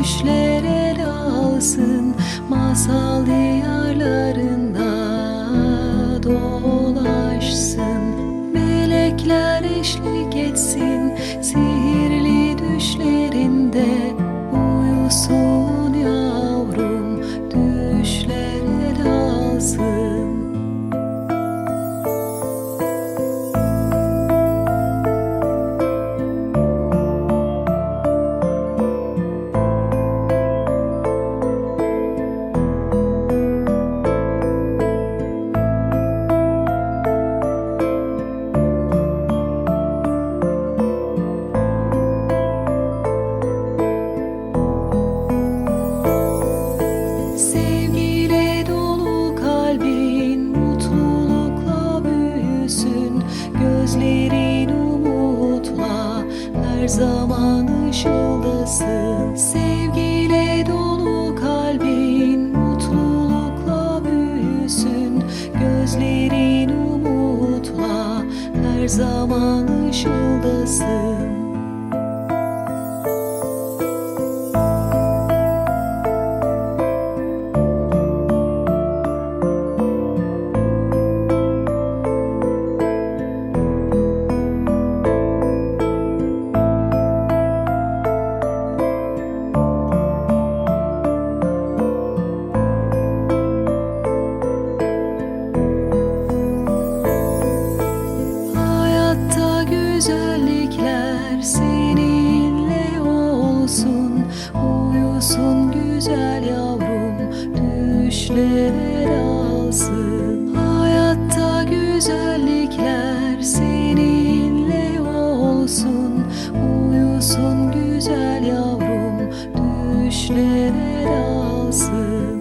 düşlere dalsın masal diye. Zaman ışıldasın. Sevgiyle dolu kalbin mutlulukla büyüsün. Gözlerin umutla her zaman ışıldasın seninle olsun Uyusun güzel yavrum düşler